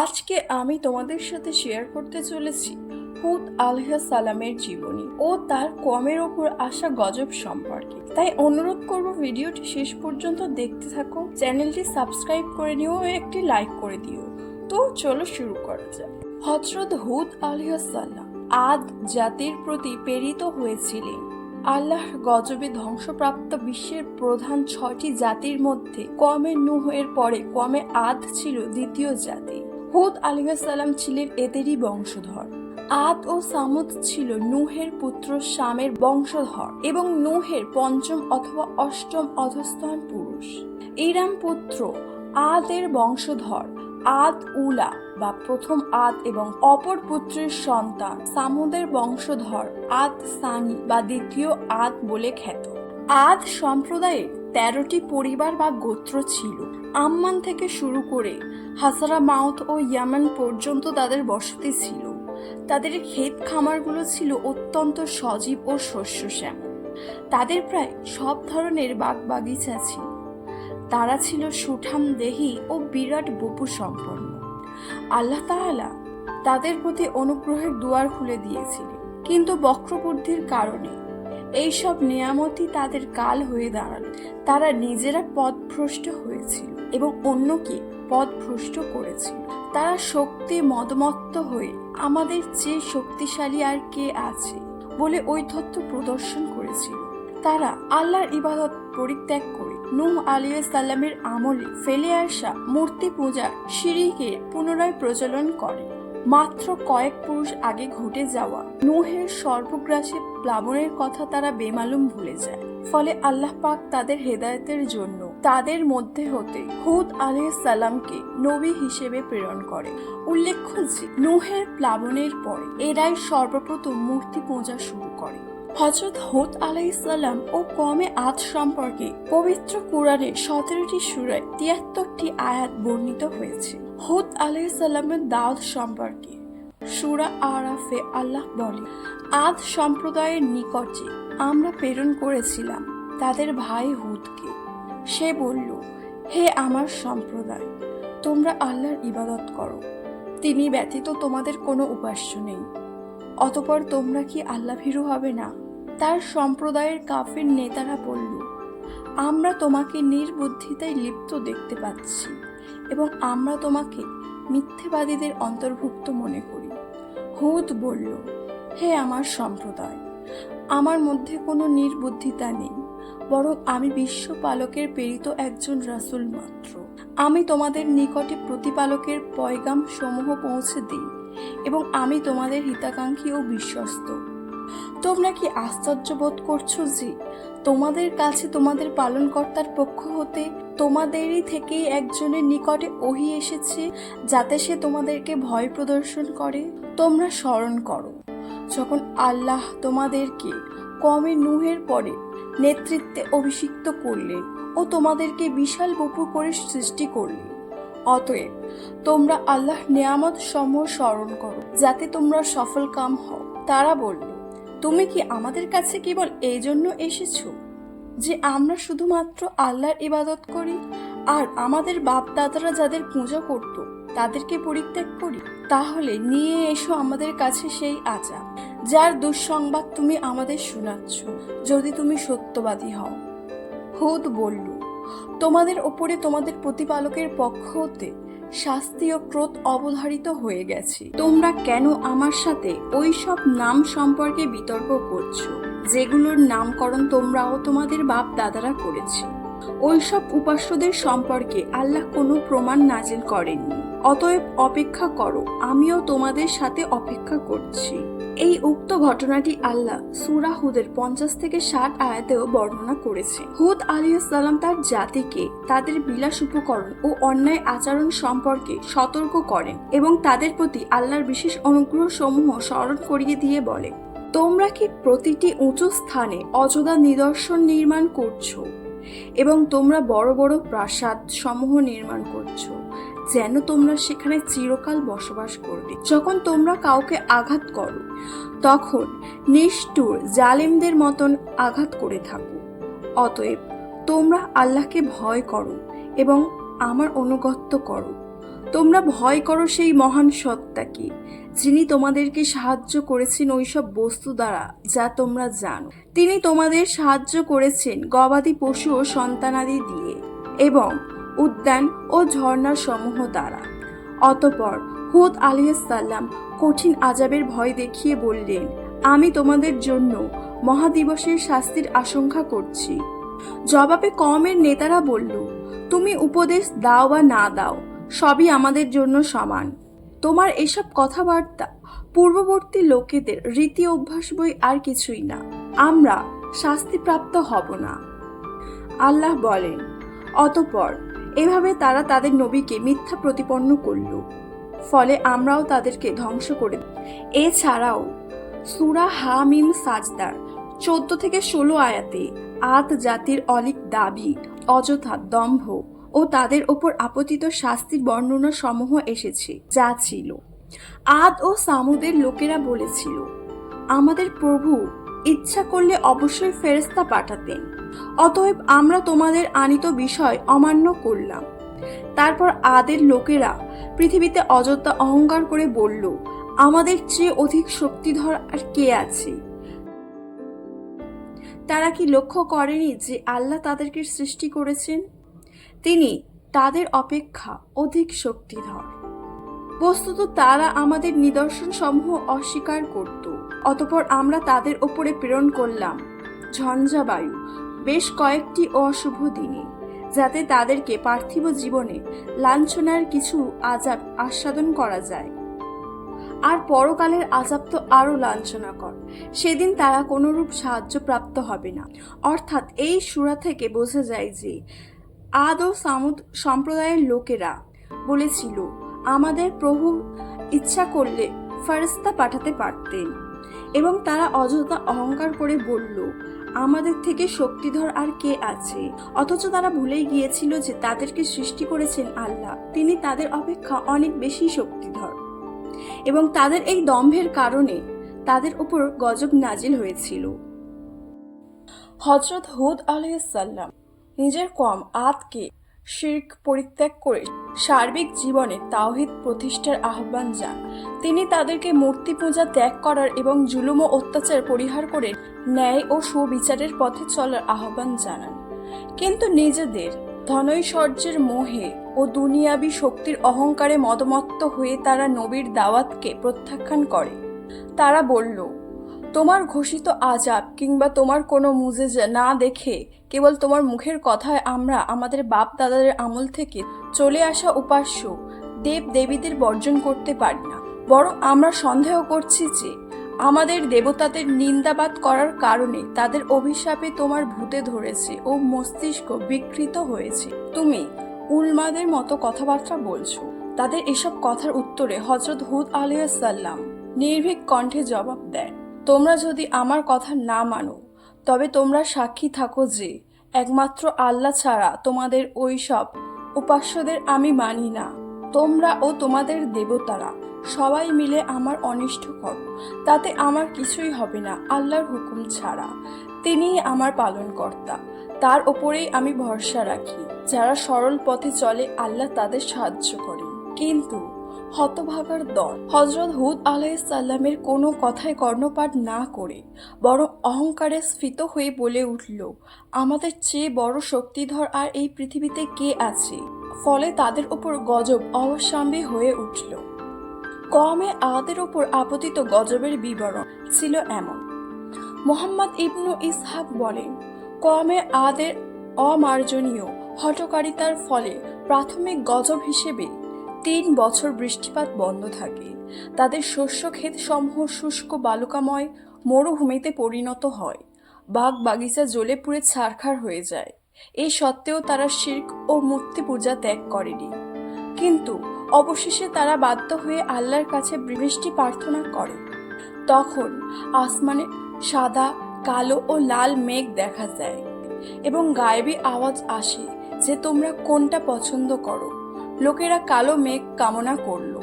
আজকে আমি তোমাদের সাথে শেয়ার করতে চলেছি হুদ আলহা সালামের জীবনী ও তার কমের ওপর আসা গজব সম্পর্কে। তাই অনুরোধ করব ভিডিওটি শেষ পর্যন্ত দেখতে থাকো, চ্যানেলটি সাবস্ক্রাইব করে নিও ও একটি লাইক করে দিও। তো চলো শুরু করা যাক। হজরত হুদ আলহা সাল্লাম আদ জাতির প্রতি প্রেরিত হয়েছিলেন। আল্লাহর গজবে ধ্বংসপ্রাপ্ত বিশ্বের প্রধান ছয়টি জাতির মধ্যে কমে নুহের পরে কমে আদ ছিল দ্বিতীয় জাতি। হুদ আলিহাসাল্লাম ছিলেন এদেরই বংশধর। আদ ও সামুদ ছিল নুহের পুত্র শামের বংশধর এবং নুহের পঞ্চম অথবা অষ্টম অধস্তন পুরুষ। ইরাম পুত্র আদের বংশধর আদ উলা বা প্রথম আদ এবং অপর পুত্রের সন্তান সামুদের বংশধর আদ সানি বা দ্বিতীয় আদ বলে খ্যাত। আদ সম্প্রদায়ের তেরোটি পরিবার বা গোত্র ছিল। আম্মান থেকে শুরু করে হাসারা মাউথ ও ইয়ামান পর্যন্ত তাদের বসতি ছিল। তাদের ক্ষেত খামারগুলো ছিল অত্যন্ত সজীব ও শস্যশ্যাম। তাদের প্রায় সব ধরনের বাগ বাগিচা ছিল তারা ছিল সুঠাম দেহি ও বিরাট বপু সম্পন্ন। আল্লাহ তাহালা তাদের প্রতি অনুগ্রহের দুয়ার খুলে দিয়েছিলেন। কিন্তু বক্রবুদ্ধির কারণে এইসব নিয়ামতই তাদের কাল হয়ে দাঁড়াল। তারা নিজেরা পথভ্রষ্ট হয়েছিল। এবং অন্যকে পথভ্রষ্ট করেছিল তারা শক্তি মদমত্ত হয়ে আমাদের চেয়ে শক্তিশালী আর কে আছে বলে ঐথত্য প্রদর্শন করেছিল। তারা আল্লাহর ইবাদত পরিত্যাগ করে নূহ আলিয়া সাল্লামের আমলে ফেলে আসা মূর্তি পূজা সিঁড়িকে পুনরায় প্রচলন করে। মাত্র কয়েক পুরুষ আগে ঘটে যাওয়া নুহের সর্বগ্রাসী প্লাবনের কথা তারা বেমালুম ভুলে যায়। ফলে আল্লাহ পাক তাদের হেদায়তের জন্য তাদের মধ্যে হতে হুদ আলাইহিস সালামকে নবী হিসেবে প্রেরণ করে। উল্লেখ্য যে, নুহের প্লাবনের পরে এরাই সর্বপ্রথম মূর্তি পূজা শুরু করে। হজরত হুদ আলাইসাল্লাম ও কমে আজ সম্পর্কে পবিত্র কোরআনে সতেরোটি সুরায় তিয়াত্তরটি আয়াত বর্ণিত হয়েছে। হুদ আলাইসাল্লামের দাউদ সম্পর্কে সুরা আরাফে আল্লাহ বলে, আদ সম্প্রদায়ের নিকটে আমরা প্রেরণ করেছিলাম, তাদের ভাই হুদকে সে বলল, হে আমার সম্প্রদায়, তোমরা আল্লাহর ইবাদত করো। তিনি ব্যতীত তোমাদের কোনো উপাস্য নেই। অতপর তোমরা কি আল্লাহ ভীরু হবে না? তার সম্প্রদায়ের কাফের নেতারা বলল, আমরা তোমাকে নির্বুদ্ধিতায় লিপ্ত দেখতে পাচ্ছি এবং আমরা তোমাকে মিথ্যেবাদীদের অন্তর্ভুক্ত মনে করি। হুদ বলল, হে আমার সম্প্রদায়, আমার মধ্যে কোনো নির্বুদ্ধিতা নেই। বরং আমি বিশ্বপালকের প্রেরিত একজন রাসূল মাত্র। আমি তোমাদের নিকটে প্রতিপালকের পয়গাম সমূহ পৌঁছে দিই এবং আমি তোমাদের হিতাকাঙ্ক্ষী ও বিশ্বস্ত। তোমরা কি আশ্চর্য বোধ করছ যে তোমাদের কাছে তোমাদের পালনকর্তার পক্ষ হতে তোমাদেরই থেকেই একজনের নিকটে ওহি এসেছে যাতে সে তোমাদেরকে ভয় প্রদর্শন করে? তোমরা স্মরণ করো, যখন আল্লাহ তোমাদেরকে কমে নুহের পরে নেতৃত্বে অভিষিক্ত করলে ও তোমাদেরকে বিশাল বপু করে সৃষ্টি করলে। অতএব তোমরা আল্লাহ নিয়ামত সমূহ স্মরণ করো, যাতে তোমরা সফল কাম হও। তারা বলল, তুমি কি আমাদের কাছে কেবল এই জন্য এসেছ যে আমরা শুধুমাত্র আল্লাহর ইবাদত করি? আর আমাদের বাপ দাদারা যাদের পুজো করত, তাদেরকে পরিত্যাগ করি? তাহলে নিয়ে এসো আমাদের কাছে সেই আচার যার দুঃসংবাদ তুমি আমাদের শোনাচ্ছ, যদি তুমি সত্যবাদী হও। হুদ বলল, তোমাদের ওপরে তোমাদের প্রতিপালকের পক্ষ হতে শাস্তি ও ক্রোধ অবধারিত হয়ে গেছে। তোমরা কেন আমার সাথে ওই সব নাম সম্পর্কে বিতর্ক করছ? যেগুলোর নামকরণ তোমরাও তোমাদের বাপ দাদারা করেছে। ওইসব উপাস্যদের সম্পর্কে আল্লাহ কোনো প্রমাণ নাজিল করেননি। অতএব অপেক্ষা করো, আমিও তোমাদের সাথে অপেক্ষা করছি। এই উক্ত ঘটনাটি আল্লাহ সুরা হুদের পঞ্চাশ থেকে ষাট আয়াতেও বর্ণনা করেছে। হুদ আলিয়াল্লাম তার জাতিকে তাদের বিলাস উপকরণ ও অন্যায় আচরণ সম্পর্কে সতর্ক করেন এবং তাদের প্রতি আল্লাহর বিশেষ অনুগ্রহ সমূহ স্মরণ করিয়ে দিয়ে বলে, তোমরা কি প্রতিটি উঁচু স্থানে অযথা নিদর্শন নির্মাণ করছ এবং তোমরা বড় বড় প্রাসাদ সমূহ নির্মাণ করছ? যেন তোমরা সেখানে চিরকাল বসবাস করবে। যখন তোমরা কাউকে আঘাত করো, তখন নিষ্ঠুর জালিমদের মতন আঘাত করে থাকো। অতএব তোমরা আল্লাহকে ভয় করো এবং আমার অনুগত্য করো। তোমরা ভয় করো সেই মহান সত্তাকে, যিনি তোমাদেরকে সাহায্য করেছেন ওইসব বস্তু দ্বারা যা তোমরা জানো। তিনি তোমাদের সাহায্য করেছেন গবাদি পশু ও সন্তানাদি দিয়ে এবং উদ্যান ও ঝর্ণার সমূহ দ্বারা। অতপর হুদ আলিয়াল্লাম কঠিন আজাবের ভয় দেখিয়ে বললেন, আমি তোমাদের জন্য মহাদিবসের শাস্তির আশঙ্কা করছি। জবাবে কমের নেতারা বলল, তুমি উপদেশ দাও বা না দাও, সবই আমাদের জন্য সমান। তোমার এসব কথাবার্তা পূর্ববর্তী লোকেদের রীতি অভ্যাস বই আর কিছুই না। আমরা শাস্তিপ্রাপ্ত হব না। আল্লাহ বলেন, অতপর এভাবে তারা তাদের নবীকে মিথ্যা প্রতিপন্ন করল। ফলে আমরাও তাদেরকে ধ্বংস করে এছাড়াও, সুরা হামিম সাজদার চোদ্দ থেকে ষোলো আয়াতে আত জাতির অলিক দাবি, অযথা দম্ভ ও তাদের ওপর আপতিত শাস্তির বর্ণনা সমূহ এসেছে, যা ছিল। আদ ও সামুদের লোকেরা বলেছিল, আমাদের প্রভু ইচ্ছা করলে অবশ্যই ফেরেস্তা পাঠাতেন। অতএব আমরা তোমাদের আনিত বিষয় অমান্য করলাম। তারপর আদের লোকেরা পৃথিবীতে অযোধ্যা অহংকার করে বলল, আমাদের চেয়ে অধিক শক্তিধর আর কে আছে? তারা কি লক্ষ্য করেনি যে আল্লাহ তাদেরকে সৃষ্টি করেছেন? তিনি তাদের অপেক্ষা অধিক শক্তিধর। বস্তুত তারা আমাদের নিদর্শন সমূহ অস্বীকার করত, অতপর আমরা তাদের ওপরে প্রেরণ করলাম। ঝঞ্ঝা বায়ু বেশ কয়েকটি অশুভ দিনে, যাতে তাদেরকে পার্থিব জীবনে লাঞ্ছনার কিছু আজাব আস্বাদন করা যায়। আর পরকালের আজাব তো আরও লাঞ্ছনাকর। সেদিন তারা কোনরূপ সাহায্য প্রাপ্ত হবে না। অর্থাৎ এই সুরা থেকে বোঝা যায় যে, আদ ও সামুদ সম্প্রদায়ের লোকেরা বলেছিল, আমাদের প্রভু ইচ্ছা করলে ফারিস্তা পাঠাতে পারতেন। এবং তারা অযথা অহংকার করে বলল আমাদের থেকে শক্তিধর আর কে আছে? অথচ তারা ভুলেই গিয়েছিল যে তাদেরকে সৃষ্টি করেছেন আল্লাহ। তিনি তাদের অপেক্ষা অনেক বেশি শক্তিধর। এবং তাদের এই দম্ভের কারণে তাদের উপর গজব নাজিল হয়েছিল। হজরত হুদ আলাইসাল্লাম নিজের কম আতকে শির্ক পরিত্যাগ করে সার্বিক জীবনে তাওহিদ প্রতিষ্ঠার আহ্বান যান তিনি তাদেরকে মূর্তি পূজা ত্যাগ করার এবং জুলুম ও অত্যাচার পরিহার করে ন্যায় ও সুবিচারের পথে চলার আহ্বান জানান। কিন্তু নিজেদের ধনৈশ্বর্যের মোহে ও দুনিয়াবি শক্তির অহংকারে মদমত্ত হয়ে তারা নবীর দাওয়াতকে প্রত্যাখ্যান করে। তারা বলল তোমার ঘোষিত আজাব কিংবা তোমার কোনো মুজেজা না দেখে কেবল তোমার মুখের কথায় আমরা আমাদের বাপ দাদাদের আমল থেকে চলে আসা উপাস্য দেব দেবীদের বর্জন করতে পারি না। বরং আমরা সন্দেহ করছি যে আমাদের দেবতাদের নিন্দাবাদ করার কারণে তাদের অভিশাপে তোমার ভূতে ধরেছে ও মস্তিষ্ক বিকৃত হয়েছে। তুমি উলমাদের মতো কথাবার্তা বলছো। তাদের এসব কথার উত্তরে হজরত হুদ আলিয়া সাল্লাম নির্ভীক কণ্ঠে জবাব দেয়। তোমরা যদি আমার কথা না মানো, তবে তোমরা সাক্ষী থাকো যে, একমাত্র আল্লাহ ছাড়া তোমাদের ওই সব উপাস্যদের আমি মানি না। তোমরা ও তোমাদের দেবতারা সবাই মিলে আমার অনিষ্ট করো, তাতে আমার কিছুই হবে না আল্লাহর হুকুম ছাড়া। তিনিই আমার পালনকর্তা, তার ওপরেই আমি ভরসা রাখি, যারা সরল পথে চলে আল্লাহ তাদের সাহায্য করে কিন্তু হতভাগার দল। হজরত হুদ আলাইসাল্লামের কোনো কথায় কর্ণপাত না করে বরং অহংকারে স্ফীত হয়ে বলে উঠল, আমাদের চেয়ে বড় শক্তিধর আর এই পৃথিবীতে কে আছে? ফলে তাদের উপর গজব অবসাম্বী হয়ে উঠল। কমে আদের ওপর আপতিত গজবের বিবরণ ছিল এমন। মোহাম্মদ ইবনু ইসহাক বলেন কমে আদের অমার্জনীয় হটকারিতার ফলে প্রাথমিক গজব হিসেবে তিন বছর বৃষ্টিপাত বন্ধ থাকে। তাদের শস্য ক্ষেত সমূহ শুষ্ক বালুকাময় মরুভূমিতে পরিণত হয়। বাগ বাগিচা জ্বলে পুড়ে ছারখার হয়ে যায়। এই সত্ত্বেও তারা শির্ক ও মূর্তি পূজা ত্যাগ করেনি। কিন্তু অবশেষে তারা বাধ্য হয়ে আল্লাহর কাছে বৃষ্টি প্রার্থনা করে। তখন আসমানে সাদা, কালো ও লাল মেঘ দেখা যায় এবং গায়েবী আওয়াজ আসে যে তোমরা কোনটা পছন্দ করো। লোকেরা কালো মেঘ কামনা করল।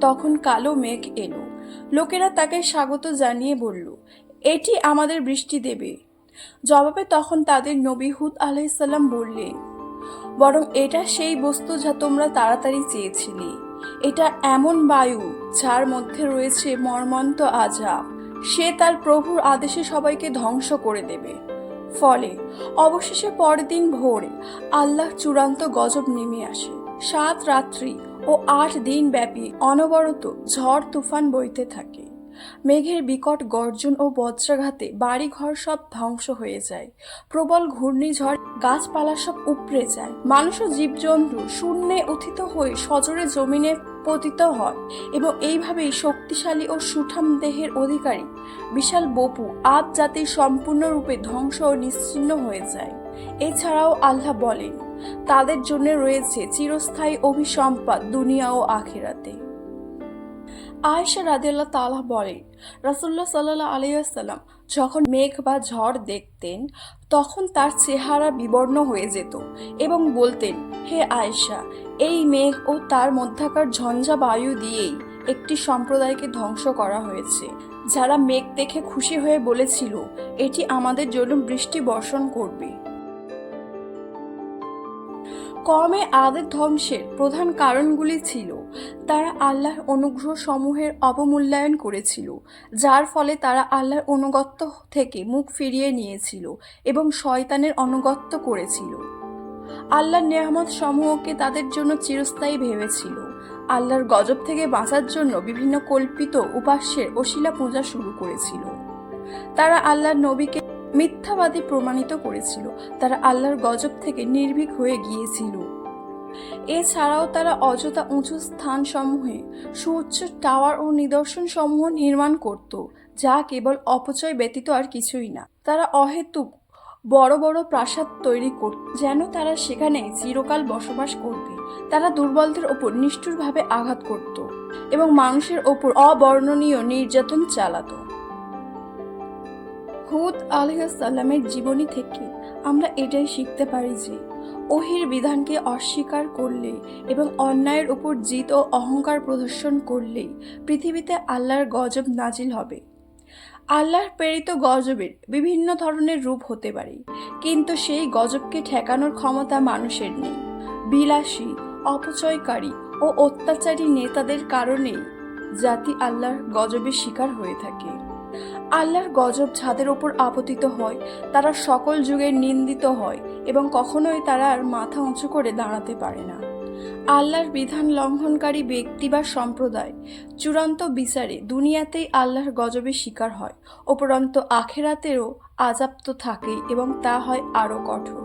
তখন কালো মেঘ এলো। লোকেরা তাকে স্বাগত জানিয়ে বলল, এটি আমাদের বৃষ্টি দেবে। জবাবে তখন তাদের নবী হুদ আলাইসাল্লাম বললেন বরং এটা সেই বস্তু যা তোমরা তাড়াতাড়ি চেয়েছিলে। এটা এমন বায়ু যার মধ্যে রয়েছে মর্মন্ত আজাব। সে তার প্রভুর আদেশে সবাইকে ধ্বংস করে দেবে। ফলে অবশেষে পরের দিন ভোরে আল্লাহ চূড়ান্ত গজব নেমে আসে। সাত রাত্রি ও আট দিন ব্যাপী অনবরত ঝড় তুফান বইতে থাকে। মেঘের বিকট গর্জন ও বজ্রাঘাতে বাড়িঘর সব ধ্বংস হয়ে যায়। প্রবল ঘূর্ণিঝড়, গাছপালা সব উপড়ে যায়। মানুষ ও জীবজন্তু শূন্যে উথিত হয়ে সজোরে জমিনে পতিত হয় এবং এইভাবেই শক্তিশালী ও সুঠাম দেহের অধিকারী বিশাল বপু আদ জাতির সম্পূর্ণরূপে ধ্বংস ও নিশ্চিহ্ন হয়ে যায়। এছাড়াও আল্লাহ বলেন, তাদের জন্য রয়েছে চিরস্থায়ী অভিসম্পাদ দুনিয়া ও আখেরাতে। আয়েশা রাদিয়াল্লাহ তাআলা বলেন, রাসূলুল্লাহ সাল্লাল্লাহু আলাইহি ওয়াসাল্লাম যখন মেঘ বা ঝড় দেখতেন, তখন তার চেহারা বিবর্ণ হয়ে যেত এবং বলতেন, হে আয়েশা, এই মেঘ ও তার মধ্যাকার ঝঞ্ঝা বায়ু দিয়েই একটি সম্প্রদায়কে ধ্বংস করা হয়েছে। যারা মেঘ দেখে খুশি হয়ে বলেছিল, এটি আমাদের জন্য বৃষ্টি বর্ষণ করবে কমে আদের ধ্বংসের প্রধান কারণগুলি ছিল তারা আল্লাহর অনুগ্রহ সমূহের অবমূল্যায়ন করেছিল, যার ফলে তারা আল্লাহর অনুগত্য থেকে মুখ ফিরিয়ে নিয়েছিল এবং শয়তানের অনুগত্য করেছিল। আল্লাহর নেয়ামত সমূহকে তাদের জন্য চিরস্থায়ী ভেবেছিল। আল্লাহর গজব থেকে বাঁচার জন্য বিভিন্ন কল্পিত উপাস্যের অশিলা পূজা শুরু করেছিল। তারা আল্লাহর নবীকে মিথ্যাবাদী প্রমাণিত করেছিল। তারা আল্লাহর গজব থেকে নির্ভীক হয়ে গিয়েছিল। এছাড়াও তারা অযথা উঁচু স্থান সমূহে সুউচ্চ টাওয়ার ও নিদর্শন সমূহ নির্মাণ করত, যা কেবল অপচয় ব্যতীত আর কিছুই না। তারা অহেতুক বড় বড় প্রাসাদ তৈরি করত, যেন তারা সেখানে চিরকাল বসবাস করবে। তারা দুর্বলদের ওপর নিষ্ঠুরভাবে আঘাত করত এবং মানুষের ওপর অবর্ণনীয় নির্যাতন চালাতো। হুদ আলহামের জীবনী থেকে আমরা এটাই শিখতে পারি যে ওহির বিধানকে অস্বীকার করলে এবং অন্যায়ের উপর জিত ও অহংকার প্রদর্শন করলেই পৃথিবীতে আল্লাহর গজব নাজিল হবে। আল্লাহর প্রেরিত গজবের বিভিন্ন ধরনের রূপ হতে পারে, কিন্তু সেই গজবকে ঠেকানোর ক্ষমতা মানুষের নেই। বিলাসী, অপচয়কারী ও অত্যাচারী নেতাদের কারণেই জাতি আল্লাহর গজবের শিকার হয়ে থাকে। আল্লাহর গজব যাদের ওপর আপতিত হয়, তারা সকল যুগে নিন্দিত হয় এবং কখনোই তারা আর মাথা উঁচু করে দাঁড়াতে পারে না। আল্লাহর বিধান লঙ্ঘনকারী ব্যক্তি বা সম্প্রদায় চূড়ান্ত বিচারে দুনিয়াতেই আল্লাহর গজবের শিকার হয়, উপরন্ত আখেরাতেরও আজাব তো থাকেই এবং তা হয় আরও কঠোর।